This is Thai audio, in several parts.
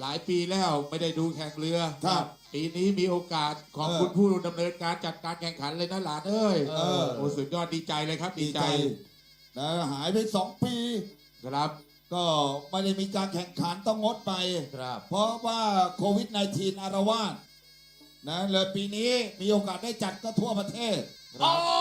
หลายปีแล้วไม่ได้ดูแข่งเรือครับปีนี้มีโอกาสขอบเออคุณผู้ดำเนินการจัดการแข่งขันเลยนะหลานเอ้ยเออ โอ้สุดยอดดีใจเลยครับดีดีใจใจนะหายไปสองปี ครับ ก็ไม่ได้มีการแข่งขันต้องงดไป ครับ เพราะว่าโควิด -19 อารวาสนะเลยปีนี้มีโอกาสได้จัดก็ทั่วประเทศออ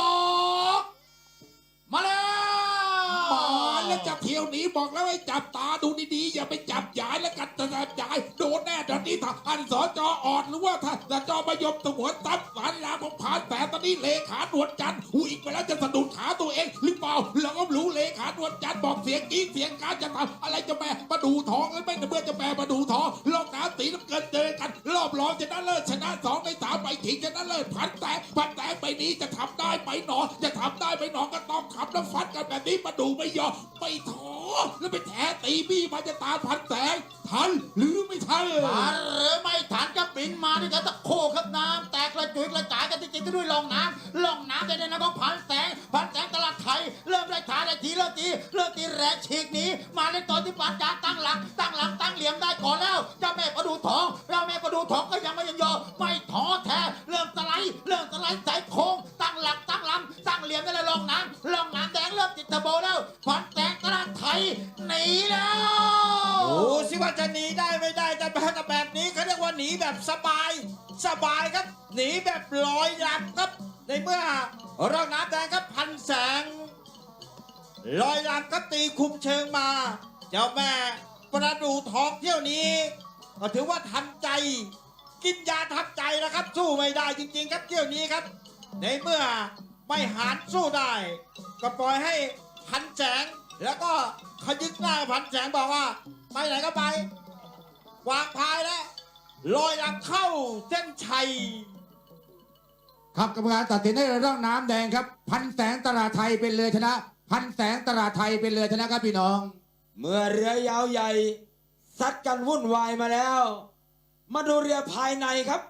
จะเที่ยวหนีบอกแล้วให้จับตาดูดีๆ อย่าไปจับยายแล้วกันแต่จับยาย โดนแน่ตอนนี้ถ้านสอจออ่อนหรือว่าถ้าถ้าจอมายมตะหัวตับฝันลาของผ่านแต่ตอนนี้เลขาหนวดจันทร์หูอีกไปแล้วจะสะดุดขาตัวเองหรือเปล่าเราก็รู้เลขาหนวดจันทร์บอกเสียงกี้เสียงการจะทำอะไรจะแม่มาดูท้องแล้วไม่เมื่อจะแม่มาดูท้องลอกน้ำสีน้ำเงินเจอกัน รอบรองชนะเลิศชนะสองในสามไปถิงชนะเลิศพันแตกพันแตกไปนี้จะทำได้ไหมหนอ จะทำได้ไหมหนอก็ต้องขับแล้วฟัดกันแบบนี้มาดูไม่ยอมไม่ท้อแล้วไปแถตีบี้มาจะตามพันแตก ทันหรือไม่ทันทันหรือไม่ทันก็บินมาด้วยกันตะโคครับน้ำแตกกระจุยกระจายกันจริงๆก็ด้วยลองน้ำลองน้ำในนั้นของพันแสงพันแสงตลาดไทยเริ่มได้ฐานได้ทีเริ่มตีเริ่มตีแรงฉีกหนี้มาในตอนที่ปัญญาตั้งหลักตั้งหลักตั้งเหลี่ยมได้ก่อนแล้วเจ้าแม่ประดูทองเจ้าแม่ประดูทองก็ยังไม่ยอมยอไม่ท้อแท้เริ่มสไลด์เริ่มสไลด์ใส่โค้งตั้งหลักตั้งลำตั้งเหลี่ยมได้เลยลองน้ำลองน้ำแดงเริ่มติดเทอร์โบแล้วพัน หนีแล้วโอ้สิว่าจะหนีได้ไม่ได้แต่แบบแบบนี้เขาเรียกว่าหนีแบบสบาย สบายครับ หนีแบบลอยลำครับ ในเมื่อเราน้ำแดงครับพันแสงลอยลำก็ตีคุมเชิงมา เจ้าแม่ประดูทองเที่ยวนี้ก็ถือว่าทันใจ กินยาทับใจแล้วครับ สู้ไม่ได้จริง ๆ ครับเที่ยวนี้ครับ ในเมื่อไม่หารสู้ได้ ก็ปล่อยให้พันแสง แล้วก็ขยึกหน้าพันแสงบอกว่า ไปไหนก็ไป วางพายแล้วลอยลำเข้าเส้นชัย ครับกรรมการตัดสินให้ร่องน้ำแดงครับ พันแสงตลาดไทยเป็นเรือชนะ พันแสงตลาดไทยเป็นเรือชนะครับพี่น้อง เมื่อเรือยาวใหญ่ซัดกันวุ่นวายมาแล้ว มาดูเรือภายในครับ